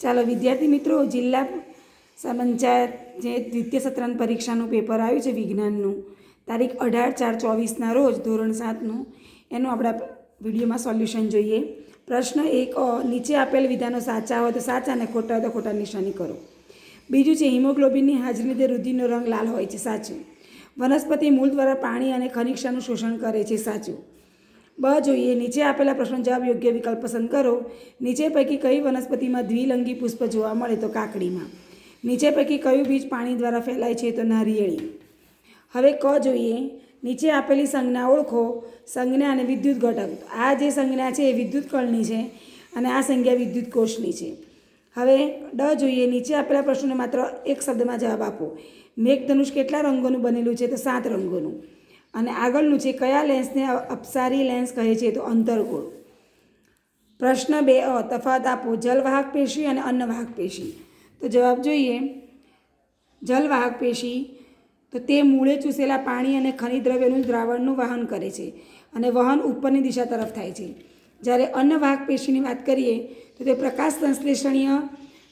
ચાલો, વિદ્યાર્થી મિત્રો, જિલ્લા પંચાયત જે દ્વિતીય સત્રાંત પરીક્ષાનું પેપર આવ્યું છે વિજ્ઞાનનું, તારીખ અઢાર ચાર ચોવીસના રોજ, ધોરણ સાતનું, એનું આપણા વિડીયોમાં સોલ્યુશન જોઈએ. પ્રશ્ન એક નીચે આપેલ વિધાનો સાચા હોય તો સાચા અને ખોટા હોય તો ખોટા નિશાની કરો. બીજું છે, હિમોગ્લોબિનની હાજરી લીધે રુધિરનો રંગ લાલ હોય છે, સાચું. વનસ્પતિ મૂળ દ્વારા પાણી અને ખનિક્ષાનું શોષણ કરે છે, સાચું. બ, જોઈએ. નીચે આપેલા પ્રશ્નો જવાબ યોગ્ય વિકલ્પ પસંદ કરો. નીચે પૈકી કઈ વનસ્પતિમાં દ્વિલંગી પુષ્પ જોવા મળે તો કાકડીમાં? નીચે પૈકી કયું બીજ પાણી દ્વારા ફેલાય છે તો નારિયેળી? હવે ક જોઈએ. નીચે આપેલી સંજ્ઞા ઓળખો. સંજ્ઞા અને વિદ્યુત ઘટક આ જે સંજ્ઞા છે એ વિદ્યુત કળની છે અને આ સંજ્ઞા વિદ્યુત કોષની છે. હવે ડ જોઈએ. નીચે આપેલા પ્રશ્નોને માત્ર એક શબ્દમાં જવાબ આપો. મેઘધનુષ કેટલા રંગોનું બનેલું છે તો સાત રંગોનું. અને આગળનું છે કયા લેન્સને અપસારી લેન્સ કહે છે તો અંતરગોળ પ્રશ્ન બે, અ તફાત આપો. જલવાહક પેશી અને અન્નવાહક પેશી. તો જવાબ જોઈએ. જલવાહક પેશી, તો તે મૂળે ચૂસેલા પાણી અને ખનિજ દ્રવ્યનું દ્રાવણનું વહન કરે છે અને વહન ઉપરની દિશા તરફ થાય છે. જ્યારે અન્નવાહક પેશીની વાત કરીએ, તો તે પ્રકાશ સંશ્લેષણીય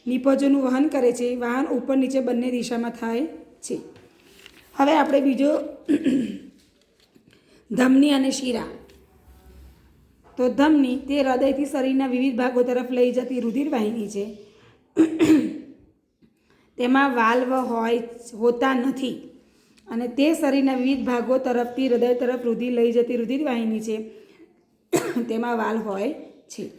નિપજોનું વહન કરે છે. વાહન ઉપર નીચે બંને દિશામાં થાય છે. હવે આપણે બીજો ધમની અને શીરા. તો ધમની તે હૃદયથી શરીરના વિવિધ ભાગો તરફ લઈ જતી રુધિર વાહિની છે. તેમાં વાલ્વ હોય, હોતા નથી. અને તે શરીરના વિવિધ ભાગો તરફથી હૃદય તરફ રુધિર લઈ જતી રુધિર વાહિની છે. તેમાં વાલ્વ હોય છે.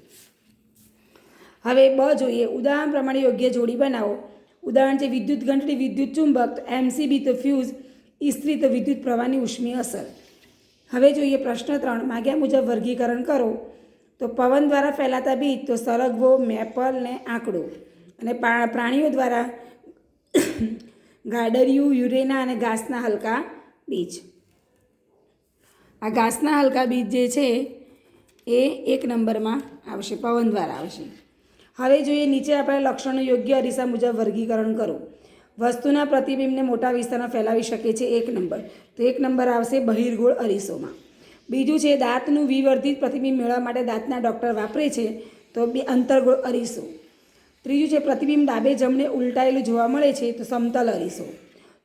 હવે બ જોઈએ. ઉદાહરણ પ્રમાણે યોગ્ય જોડી બનાવો. ઉદાહરણ છે વિદ્યુત ઘંટડી વિદ્યુત ચુંબક એમસીબી તો ફ્યુઝ ઇસ્ત્રી તો વિદ્યુત પ્રવાહની ઉષ્મી અસર. હવે જોઈએ પ્રશ્ન ત્રણ માગ્યા મુજબ વર્ગીકરણ કરો, તો પવન દ્વારા ફેલાતા બીજ તો સરગવો, મેપલ ને આંકડો. અને પ્રાણીઓ દ્વારા ગાડરિયું, યુરેના અને ઘાસના હલકા બીજ. આ ઘાસના હલકા બીજ જે છે, એ એક નંબરમાં આવશે, પવન દ્વારા આવશે. હવે જોઈએ નીચે આપણે લક્ષણો યોગ્ય અરીસા મુજબ વર્ગીકરણ કરો વસ્તુના પ્રતિબિંબને મોટા વિસ્તારમાં ફેલાવી શકે છે એક નંબર. તો એક નંબર આવશે બહિર્ગોળ અરીસોમાં. બીજું છે, દાંતનું વિવર્ધિત પ્રતિબિંબ મેળવવા માટે દાંતના ડૉક્ટર વાપરે છે, તો બે અંતર્ગોળ અરીસો. ત્રીજું છે, પ્રતિબિંબ ડાબે જમણે ઉલટાયેલું જોવા મળે છે, તો સમતલ અરીસો.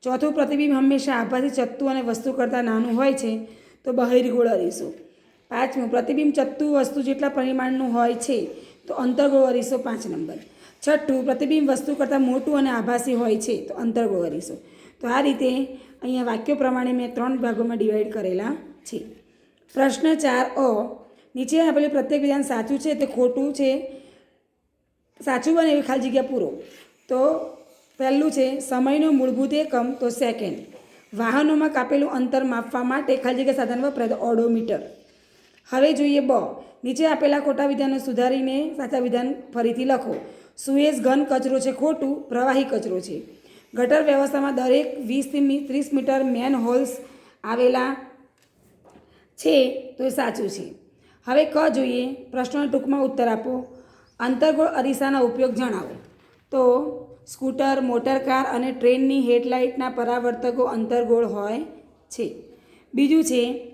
ચોથું, પ્રતિબિંબ હંમેશા આભાથી ચત્તુ અને વસ્તુ કરતાં નાનું હોય છે, તો બહિર્ગોળ અરીસો. પાંચમું, પ્રતિબિંબ ચત્તુ વસ્તુ જેટલા પરિમાણનું હોય છે, તો અંતર્ગોળ અરીસો પાંચ નંબર. છઠ્ઠું, પ્રતિબિંબ વસ્તુ કરતાં મોટું અને આભાસી હોય છે, તો અંતર્ગો કરીશું. તો આ રીતે અહીંયા વાક્યો પ્રમાણે મેં ત્રણ ભાગોમાં ડિવાઈડ કરેલા છે. પ્રશ્ન ચાર અ, નીચે આપેલું પ્રત્યેક વિધાન સાચું છે તે ખોટું છે? સાચું બને એવી ખાલી જગ્યા પૂરો. તો પહેલું છે, સમયનો મૂળભૂત એકમ, તો સેકન્ડ વાહનોમાં કાપેલું અંતર માપવા માટે ખાલી જગ્યા સાધન વપરાય, તો ઓડોમીટર. હવે જોઈએ બ, નીચે આપેલા ખોટા વિધાનો સુધારીને સાચા વિધાન ફરીથી લખો. સુએઝ ઘન કચરો છે, ખોટું પ્રવાહી કચરો છે. ગટર વ્યવસ્થામાં દરેક વીસથી ત્રીસ મીટર મેન હોલ્સ આવેલા છે તો એ સાચું છે. હવે ક જોઈએ? પ્રશ્નોના ટૂંકમાં ઉત્તર આપો. અંતર્ગોળ અરીસાના ઉપયોગ જણાવો. તો સ્કૂટર, મોટર કાર અને ટ્રેનની હેડલાઇટના પરાવર્તકો અંતર્ગોળ હોય છે. બીજું છે,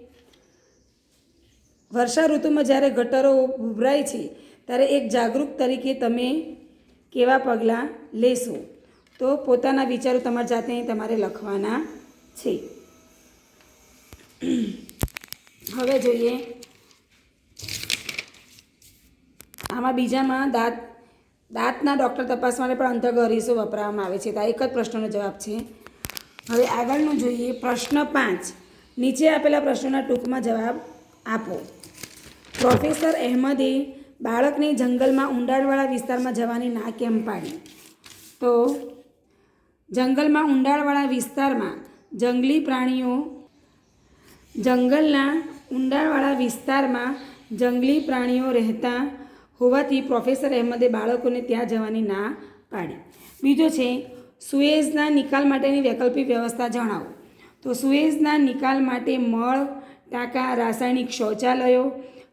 વર્ષા ઋતુમાં જ્યારે ગટરો ઉભરાય છે, ત્યારે એક જાગૃત તરીકે તમે કેવા પગલાં લેશો? તો પોતાના વિચારો તમારી જાતે તમારે લખવાના છે. હવે જોઈએ. આમાં બીજામાં દાંત, દાંતના ડૉક્ટર તપાસ માટે પણ અંતર્ગત વપરાવવામાં આવે છે. તો એક જ પ્રશ્નનો જવાબ છે. હવે આગળનું જોઈએ. પ્રશ્ન પાંચ. નીચે આપેલા પ્રશ્નોના ટૂંકમાં જવાબ આપો. પ્રોફેસર અહેમદે બાળકને જંગલમાં ઊંડાણવાળા વિસ્તારમાં જવાની ના કેમ પાડી. તો જંગલમાં ઊંડાણવાળા વિસ્તારમાં જંગલી પ્રાણીઓ જંગલના ઊંડાણવાળા વિસ્તારમાં જંગલી પ્રાણીઓ રહેતા હોવાથી પ્રોફેસર અહેમદે બાળકોને ત્યાં જવાની ના પાડી. બીજો છે, સુએઝના નિકાલ માટેની વૈકલ્પિક વ્યવસ્થા જણાવો. તો સુએઝના નિકાલ માટે મળ, ટાંકા, રાસાયણિક શૌચાલયો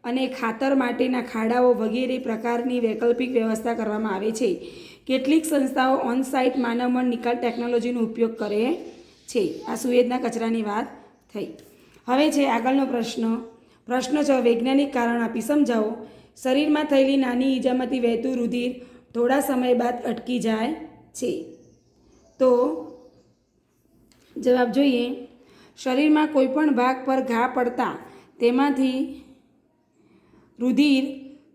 અને ખાતર માટેના ખાડાઓ વગેરે પ્રકારની વૈકલ્પિક વ્યવસ્થા કરવામાં આવે છે. કેટલીક સંસ્થાઓ ઓન સાઇટ માનવમળ નિકાલ ટેકનોલોજીનો ઉપયોગ કરે છે. આ સુએઝના કચરાની વાત થઈ. હવે છે આગળનો પ્રશ્ન. પ્રશ્ન છ, વૈજ્ઞાનિક કારણ આપી સમજાવો. શરીરમાં થયેલી નાની ઈજામાંથી વહેતું રુધિર થોડા સમય બાદ અટકી જાય છે. તો જવાબ જોઈએ. શરીરમાં કોઈપણ ભાગ પર ઘા પડતા તેમાંથી રુધિર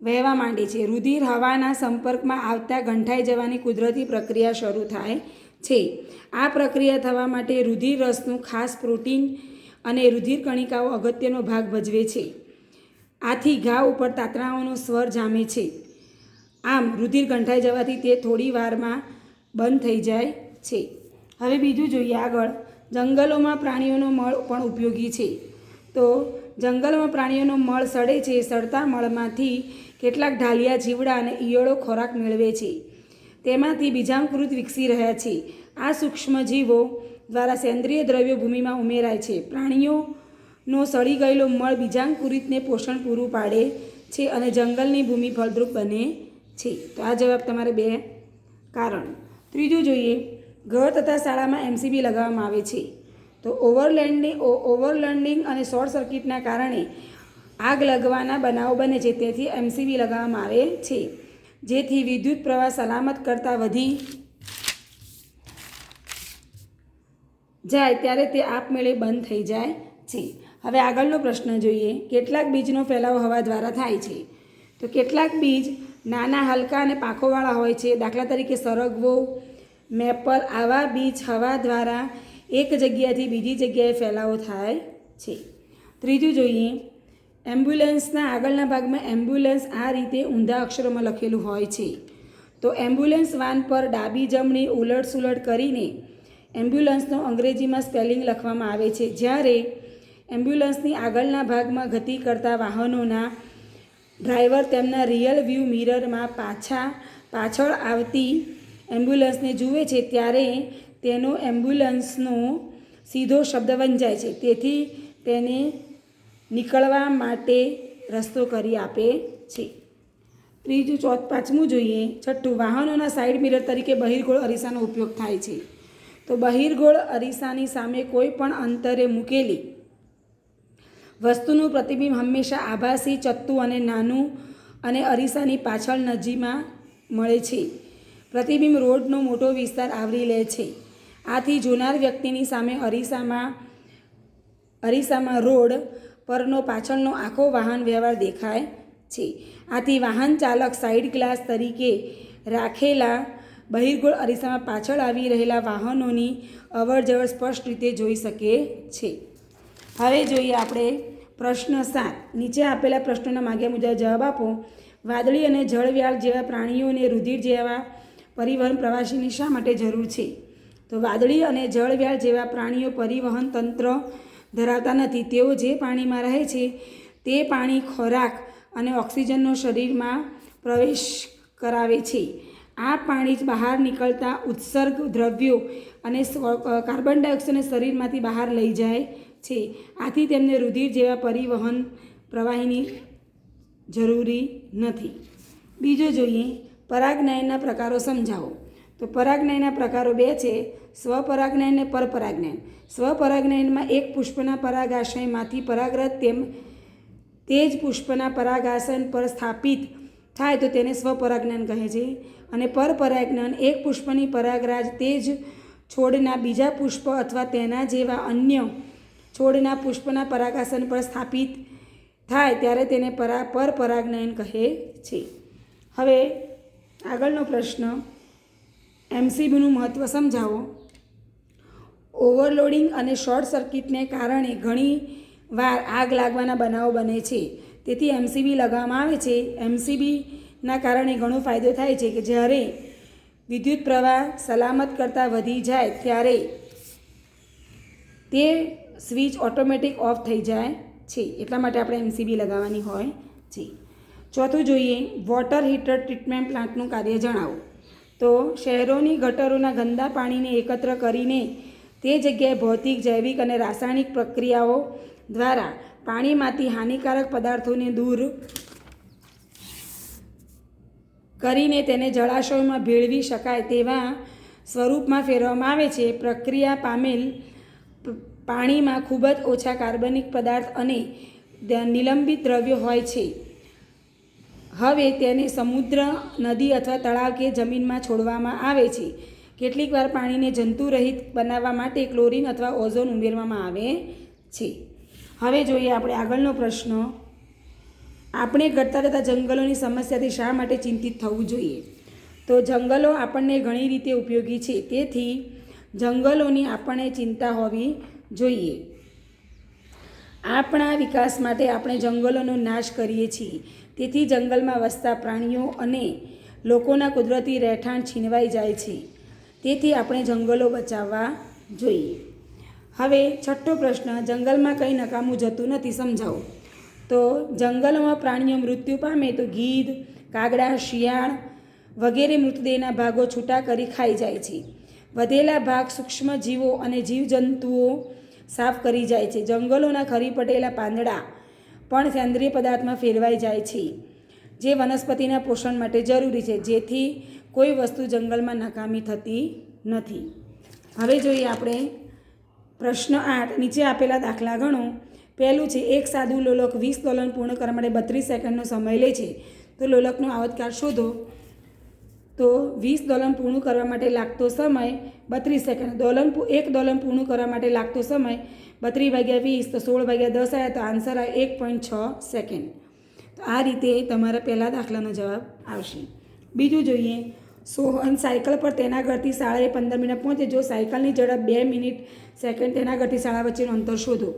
વહેવા માંડે છે. રુધિર હવાના સંપર્કમાં આવતા ગંઠાઈ જવાની કુદરતી પ્રક્રિયા શરૂ થાય છે. આ પ્રક્રિયા થવા માટે રુધિર રસનું ખાસ પ્રોટીન અને રુધિર કણિકાઓ અગત્યનો ભાગ ભજવે છે. આથી ઘા ઉપર તાતણાઓનો સ્વર જામે છે. આમ, રુધિર ગંઠાઈ જવાથી તે થોડી વારમાં બંધ થઈ જાય છે. હવે બીજું જોઈએ આગળ. જંગલોમાં પ્રાણીઓનો મળ પણ ઉપયોગી છે. તો જંગલમાં પ્રાણીઓનો મળ સડે છે. સડતા મળમાંથી કેટલાક ઢાલિયા, જીવડા અને ઈયળો ખોરાક મેળવે છે. તેમાંથી બીજાંકૃત વિકસી રહ્યા છે. આ સૂક્ષ્મજીવો દ્વારા સેન્દ્રિય દ્રવ્યો ભૂમિમાં ઉમેરાય છે. પ્રાણીઓનો સડી ગયેલો મળ બીજાંકુરિતને પોષણ પૂરું પાડે છે અને જંગલની ભૂમિ ફળદ્રુપ બને છે. તો આ જવાબ તમારે બે કારણ. ત્રીજું જોઈએ, ઘર તથા શાળામાં એમસીબી લગાવવામાં આવે છે. તો ઓવરલેન્ડિંગ ઓવરલેન્ડિંગ અને શોર્ટ સર્કિટના કારણે આગ લગવાના બનાવો બને છે. તેથી એમસીબી લગાવવામાં આવે છે. જેથી વિદ્યુત પ્રવાહ સલામત કરતાં વધી જાય ત્યારે તે આપમેળે બંધ થઈ જાય છે. હવે આગળનો પ્રશ્ન જોઈએ. કેટલાક બીજનો ફેલાવો હવા દ્વારા થાય છે. તો કેટલાક બીજ નાના, હલકા અને પાંખોવાળા હોય છે. દાખલા તરીકે સરગવો, મેપલ આવા બીજ હવા દ્વારા એક જગ્યાથી બીજી જગ્યાએ ફેલાવો થાય છે. ત્રીજું જોઈએ, એમ્બ્યુલન્સના આગળના ભાગમાં એમ્બ્યુલન્સ આ રીતે ઊંધા અક્ષરોમાં લખેલું હોય છે. તો એમ્બ્યુલન્સ વાન પર ડાબી જમણી ઉલટ સુલટ કરીને એમ્બ્યુલન્સનો અંગ્રેજીમાં સ્પેલિંગ લખવામાં આવે છે. જ્યારે એમ્બ્યુલન્સની આગળના ભાગમાં ગતિ કરતા વાહનોના ડ્રાઈવર તેમના રિયલ વ્યૂ મિરરમાં પાછા પાછળ આવતી એમ્બ્યુલન્સને જુએ છે, ત્યારે તેનો એમ્બ્યુલન્સનો સીધો શબ્દ વંજાય છે. તેથી તેને નીકળવા માટે રસ્તો કરી આપે છે. ત્રીજું, ચોથ, પાંચમું જોઈએ. છઠ્ઠું, વાહનોના સાઈડ મિરર તરીકે બહિર્ગોળ અરીસાનો ઉપયોગ થાય છે. તો બહિર્ગોળ અરીસાની સામે કોઈ પણ અંતરે મૂકેલી વસ્તુનું પ્રતિબિંબ હંમેશા આભાસી, ચત્તું અને નાનું અને અરીસાની પાછળ નજીમાં મળે છે. પ્રતિબિંબ રોડનો મોટો વિસ્તાર આવરી લે છે. આથી જોનાર વ્યક્તિની સામે અરીસામાં અરીસામાં રોડ પરનો પાછળનો આખો વાહન વ્યવહાર દેખાય છે. આથી વાહન ચાલક સાઈડ ગ્લાસ તરીકે રાખેલા બહિર્ગોળ અરીસામાં પાછળ આવી રહેલા વાહનોની અવરજવર સ્પષ્ટ રીતે જોઈ શકે છે. હવે જોઈએ આપણે પ્રશ્ન સાત. નીચે આપેલા પ્રશ્નોના માગ્યા મુજબ જવાબ આપો. વાદળી અને જળવ્યાળ જેવા પ્રાણીઓને રુધિર જેવા પરિવહન પ્રવાસીની શા માટે જરૂર છે? તો વાદળી અને જળવ્યાળ જેવા પ્રાણીઓ પરિવહન તંત્ર ધરાવતા નથી. તેઓ જે પાણીમાં રહે છે, તે પાણી ખોરાક અને ઓક્સિજનનો શરીરમાં પ્રવેશ કરાવે છે. આ પાણી જ બહાર નીકળતા ઉત્સર્ગ દ્રવ્યો અને કાર્બન ડાયોક્સાઇડને શરીરમાંથી બહાર લઈ જાય છે. આથી તેમને રુધિર જેવા પરિવહન પ્રવાહીની જરૂરી નથી. બીજો જોઈએ પરાગનયનના પ્રકારો સમજાવો. તો પરાગનયના પ્રકારો બે છે. સ્વપરાગનયન અને પરપરાગનયન સ્વપરાગનયનમાં એક પુષ્પના પરાગાશયમાંથી પરાગરજ તેમ તે જ પુષ્પના પરાગાસન પર સ્થાપિત થાય તો તેને સ્વપરાગનયન કહે છે. અને પરપરાગનયન એક પુષ્પની પરાગરાજ તે જ છોડના બીજા પુષ્પ અથવા તેના જેવા અન્ય છોડના પુષ્પના પરાગાસન પર સ્થાપિત થાય ત્યારે તેને પરા પરપરાગનયન કહે છે. હવે આગળનો પ્રશ્ન, એમસીબીનું મહત્ત્વ સમજાવો. ઓવરલોડિંગ અને શોર્ટ સર્કિટને કારણે ઘણી વાર આગ લાગવાના બનાવો બને છે. તેથી એમસીબી લગાવવામાં આવે છે. એમસીબીના કારણે ઘણો ફાયદો થાય છે કે જ્યારે વિદ્યુત પ્રવાહ સલામત કરતાં વધી જાય ત્યારે તે સ્વિચ ઓટોમેટિક ઓફ થઈ જાય છે. એટલા માટે આપણે એમસીબી લગાવવાની હોય છે. ચોથું જોઈએ, વોટર હીટર ટ્રીટમેન્ટ પ્લાન્ટનું કાર્ય જણાવો. તો શહેરોની ગટરોના ગંદા પાણીને એકત્ર કરીને તે જગ્યાએ ભૌતિક, જૈવિક અને રાસાયણિક પ્રક્રિયાઓ દ્વારા પાણીમાંથી હાનિકારક પદાર્થોને દૂર કરીને તેને જળાશયોમાં ભેળવી શકાય તેવા સ્વરૂપમાં ફેરવવામાં આવે છે. પ્રક્રિયા પામેલ પાણીમાં ખૂબ જ ઓછા કાર્બનિક પદાર્થ અને નિલંબિત દ્રવ્યો હોય છે. હવે તેને સમુદ્ર, નદી અથવા તળાવ કે જમીનમાં છોડવામાં આવે છે. કેટલીક વાર પાણીને જંતુરહિત બનાવવા માટે ક્લોરીન અથવા ઓઝોન ઉમેરવામાં આવે છે. હવે જોઈએ આપણે આગળનો પ્રશ્ન. આપણે ઘટતા જતા જંગલોની સમસ્યાથી શા માટે ચિંતિત થવું જોઈએ? તો જંગલો આપણને ઘણી રીતે ઉપયોગી છે. તેથી જંગલોની આપણને ચિંતા હોવી જોઈએ. આપણા વિકાસ માટે આપણે જંગલોનો નાશ કરીએ છીએ. તેથી જંગલમાં વસતા પ્રાણીઓ અને લોકોના કુદરતી રહેઠાણ છીનવાઈ જાય છે. તેથી આપણે જંગલો બચાવવા જોઈએ. હવે છઠ્ઠો પ્રશ્ન, જંગલમાં કંઈ નકામું જતું નથી, સમજાવો. તો જંગલોમાં પ્રાણીઓ મૃત્યુ પામે તો ગીધ, કાગડા, શિયાળ વગેરે મૃતદેહના ભાગો છૂટા કરી ખાઈ જાય છે. વધેલા ભાગ સૂક્ષ્મ જીવો અને જીવજંતુઓ સાફ કરી જાય છે. જંગલોના ખરી પડેલા પાંદડા પણ સેન્દ્રિય પદાર્થમાં ફેરવાઈ જાય છે, જે વનસ્પતિના પોષણ માટે જરૂરી છે. જેથી કોઈ વસ્તુ જંગલમાં નકામી થતી નથી. હવે જોઈએ આપણે પ્રશ્ન આઠ, નીચે આપેલા દાખલા ગણો. પહેલું છે, એક સાદું લોલક વીસ દોલન પૂર્ણ કરવા માટે બત્રીસ સેકન્ડનો સમય લે છે. તો લોલકનો આવતકાળ શોધો. તો વીસ દોલન પૂર્ણ કરવા માટે લાગતો સમય બત્રીસ સેકન્ડ. દોલન એક દોલન પૂર્ણ કરવા માટે લાગતો સમય બત્રીસ ભાગ્યા વીસ, તો સોળ ભાગ્યા દસ આવ્યા તો આન્સર આવે એક પોઈન્ટ છ સેકન્ડ. તો આ રીતે તમારા પહેલાં દાખલાનો જવાબ આવશે. બીજું જોઈએ સોહન સાયકલ પર તેના ઘરથી શાળાએ પંદર મિનિટ પહોંચે, જો સાયકલની ઝડપ બે મિનિટ સેકન્ડ તેના ઘરથી શાળા વચ્ચેનું અંતર શોધો.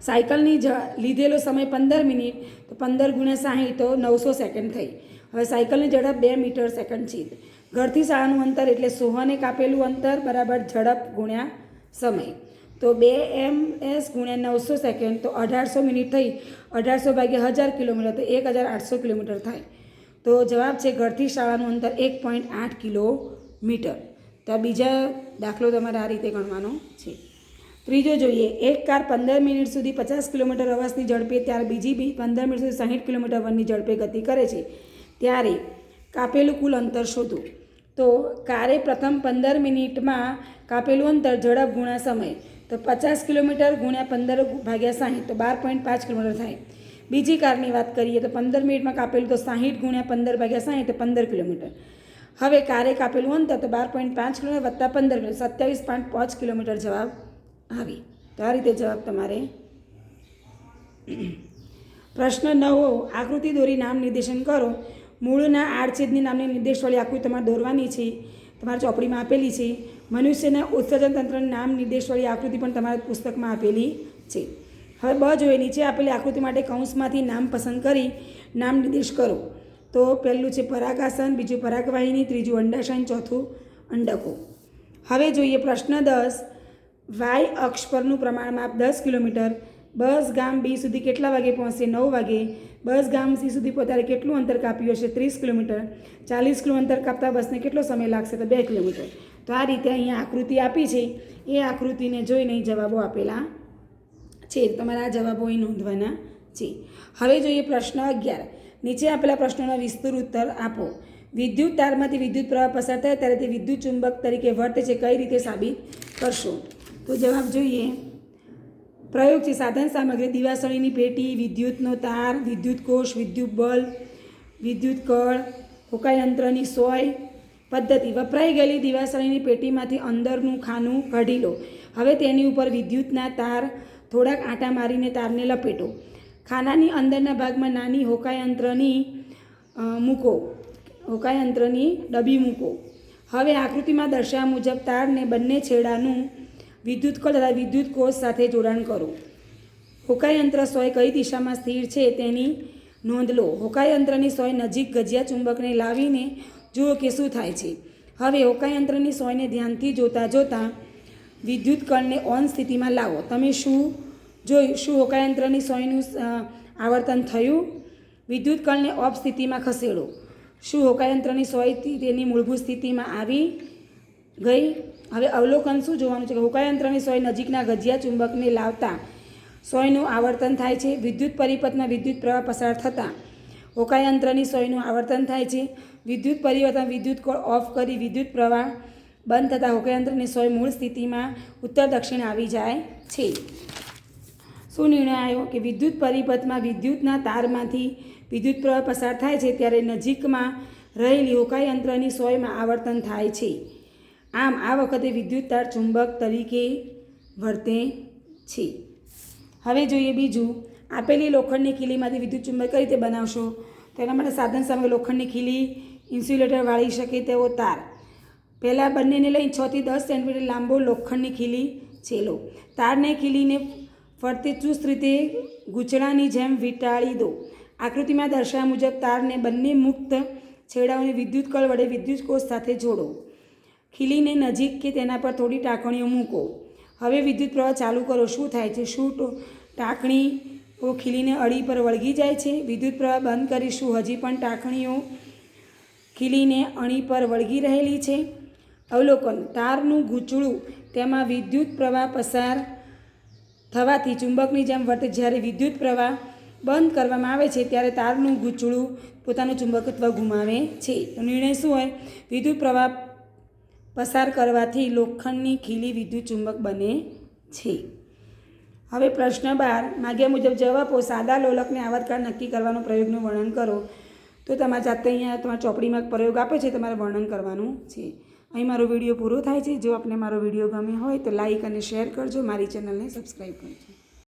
સાયકલની જ લીધેલો સમય પંદર મિનિટ, તો પંદર ગુણ્યા સાહીઠ, તો નવસો સેકન્ડ થઈ. હવે સાયકલની ઝડપ બે મીટર સેકન્ડ છે. ઘરથી શાળાનું અંતર એટલે સોહને કાપેલું અંતર બરાબર ઝડપ ગુણ્યા સમય. તો બે એમ એસ ગુણ્યા નવસો સેકન્ડ, તો અઢારસો મિનિટ થઈ. અઢારસો ભાગ્યા હજાર કિલોમીટર, તો એક હજાર આઠસો કિલોમીટર થાય. તો જવાબ છે ઘરથી શાળાનું અંતર એક પોઈન્ટ આઠ કિલોમીટર. તો બીજા દાખલો તમારે આ રીતે ગણવાનો છે. ત્રીજો જોઈએ, એક કાર પંદર મિનિટ સુધી પચાસ કિલોમીટર અવાજની ઝડપે ત્યારે બીજી બી પંદર મિનિટ સુધી સાહીઠ કિલોમીટર વનની ઝડપે ગતિ કરે છે. ત્યારે કાપેલું કુલ અંતર શોધો. તો કારે પ્રથમ પંદર મિનિટમાં કાપેલું અંતર ઝડપ ગુણ્યા સમય. તો પચાસ કિલોમીટર ગુણ્યા પંદર ભાગ્યા સાહીઠ, તો બાર પોઈન્ટ પાંચ કિલોમીટર થાય. બીજી કારની વાત કરીએ તો પંદર મિનિટમાં કાપેલું તો સાહીઠ ગુણ્યા પંદર ભાગ્યા સાહીઠ તો પંદર કિલોમીટર. હવે કારે કાપેલું અંતર તો બાર પોઈન્ટ પાંચ કિલોમીટર વત્તા પંદર કિલોમીટર, સત્યાવીસ પોઈન્ટ પાંચ કિલોમીટર જવાબ આવે. તો આ રીતે જવાબ તમારે પ્રશ્ન નવો, આકૃતિ દોરી નામ નિર્દેશન કરો. મૂળના આડછેદની નામની નિર્દેશવાળી આકૃતિ તમારે દોરવાની છે. તમારી ચોપડીમાં આપેલી છે. મનુષ્યના ઉત્સર્જન તંત્રનું નામ નિર્દેશવાળી આકૃતિ પણ તમારા પુસ્તકમાં આપેલી છે. હવે બ જોઈએ નીચે આપેલી આકૃતિ માટે કૌંસમાંથી નામ પસંદ કરી નામ નિર્દેશ કરો. તો પહેલું છે પરાગાસન, બીજું પરાગવાહિની, ત્રીજું અંડાશયન ચોથું અંડકો. હવે જોઈએ પ્રશ્ન દસ. વાય અક્ષ પરનું પ્રમાણ માપ દસ કિલોમીટર. બસ ગામ બી સુધી કેટલા વાગે પહોંચશે? નવ વાગે. બસ ગામ સી સુધી પહોંચાડે કેટલું અંતર કાપ્યું હશે? ત્રીસ કિલોમીટર. ચાલીસ કિલો અંતર કાપતા બસને કેટલો સમય લાગશે? તો બે કિલોમીટર. તો આ રીતે અહીંયા આકૃતિ આપી છે. એ આકૃતિને જોઈને જવાબો આપેલા છે તમારા આ જવાબો અહીં નોંધવાના. છે હવે જોઈએ પ્રશ્ન અગિયાર. નીચે આપેલા પ્રશ્નોનો વિસ્તૃત ઉત્તર આપો. વિદ્યુત તારમાંથી વિદ્યુત પ્રવાહ પસાર થાય ત્યારે તે વિદ્યુત ચુંબક તરીકે વર્તે છે, કઈ રીતે સાબિત કરશો? તો જવાબ જોઈએ. પ્રયોગ છે, સાધન સામગ્રી, દિવાસળીની પેટી, વિદ્યુતનો તાર, વિદ્યુત કોષ, વિદ્યુત બલ્બ, વિદ્યુત કળ હોકાયંત્રની સોય પદ્ધતિ. વપરાઈ ગયેલી દિવાસળીની પેટીમાંથી અંદરનું ખાનું કાઢી લો. હવે તેની ઉપર વિદ્યુતના તાર થોડાક આંટા મારીને તારને લપેટો. ખાનાની અંદરના ભાગમાં નાની હોકાયંત્રની મૂકો. હોકાયંત્રની ડબી મૂકો. હવે આકૃતિમાં દર્શાવ્યા મુજબ તારને બંને છેડાનું વિદ્યુત કળ તથા વિદ્યુત કોષ સાથે જોડાણ કરો. હોકાયંત્ર સોય કઈ દિશામાં સ્થિર છે તેની નોંધ લો. હોકાયંત્રની સોય નજીક ગજિયા ચુંબકને લાવીને જુઓ કે શું થાય છે. હવે હોકાયંત્રની સોયને ધ્યાનથી જોતાં જોતાં વિદ્યુત કળને ઓન સ્થિતિમાં લાવો. તમે શું જોયું શું હોકાયંત્રની સોયનું આવર્તન થયું વિદ્યુત કળને ઓફ સ્થિતિમાં ખસેડો. શું હોકાયંત્રની સોયથી તેની મૂળભૂત સ્થિતિમાં આવી ગઈ? હવે અવલોકન શું જોવાનું છે કે હોકાયંત્રની સોય નજીકના ગજિયા ચુંબકને લાવતા સોયનું આવર્તન થાય છે, વિદ્યુત પરિપથમાં વિદ્યુત પ્રવાહ પસાર થતાં હોકાયંત્રની સોયનું આવર્તન થાય છે, વિદ્યુત પરિવર્તન વિદ્યુત કોળ ઓફ કરી વિદ્યુત પ્રવાહ બંધ થતાં હોકાયંત્રની સોય મૂળ સ્થિતિમાં ઉત્તર દક્ષિણ આવી જાય છે. શું નિર્ણય આવ્યો? કે વિદ્યુત પરિપથમાં વિદ્યુતના તારમાંથી વિદ્યુત પ્રવાહ પસાર થાય છે ત્યારે નજીકમાં રહેલી હોકાઈ યંત્રની સોયમાં આવર્તન થાય છે. આમ આ વખતે વિદ્યુત તાર ચુંબક તરીકે વર્તે છે. હવે જોઈએ બીજું. આપેલી લોખંડની ખીલીમાંથી વિદ્યુત ચુંબક કઈ રીતે બનાવશો? તો એના માટે સાધન સામે લોખંડની ખીલી ઇન્સ્યુલેટર વાળી શકે તેવો તાર. પહેલાં બંનેને લઈ છથી દસ સેન્ટીમીટર લાંબો લોખંડની ખીલી છેલો. તારને ખીલીને ફરતે ચુસ્ત રીતે ગૂંચળાની જેમ વીંટાળી દો. આકૃતિમાં દર્શાવ્યા મુજબ તારને બંને મુક્ત છેડાઓને વિદ્યુત કળ વડે વિદ્યુત કોષ સાથે જોડો. ખીલીને નજીક કે તેના પર થોડી ટાંકણીઓ મૂકો. હવે વિદ્યુત પ્રવાહ ચાલુ કરો. શું થાય છે? શું ટાંકણીઓ ખીલીને અડી પર વળગી જાય છે? વિદ્યુત પ્રવાહ બંધ કરીશું. હજી પણ ટાંકણીઓ ખીલીને અણી પર વળગી રહેલી છે. અવલોકન. તારનું ગૂંચળું, તેમાં વિદ્યુત પ્રવાહ પસાર થવાથી ચુંબકની જેમ વર્તે જ્યારે વિદ્યુત પ્રવાહ બંધ કરવામાં આવે છે ત્યારે તારનું ગૂંચળું પોતાનું ચુંબકત્વ ગુમાવે છે. તો નિર્ણય શું હોય? વિદ્યુત પ્રવાહ પસાર કરવાથી લોખંડની ખીલી વિદ્યુત ચુંબક બને છે. હવે પ્રશ્ન બાર, માગ્યા મુજબ જવાબ સાદા લોલકને આવર્તકાળ નક્કી કરવાનો પ્રયોગનું વર્ણન કરો. તો તમારા જાતે અહીંયા તમારા ચોપડીમાં પ્રયોગ આપે છે, તમારે વર્ણન કરવાનું છે. અહીં મારો વીડિયો પૂરો થાય છે. જો આપને મારો વીડિયો ગમે હોય તો લાઇક અને શેર કરજો. મારી ચેનલને સબસ્ક્રાઈબ કરજો.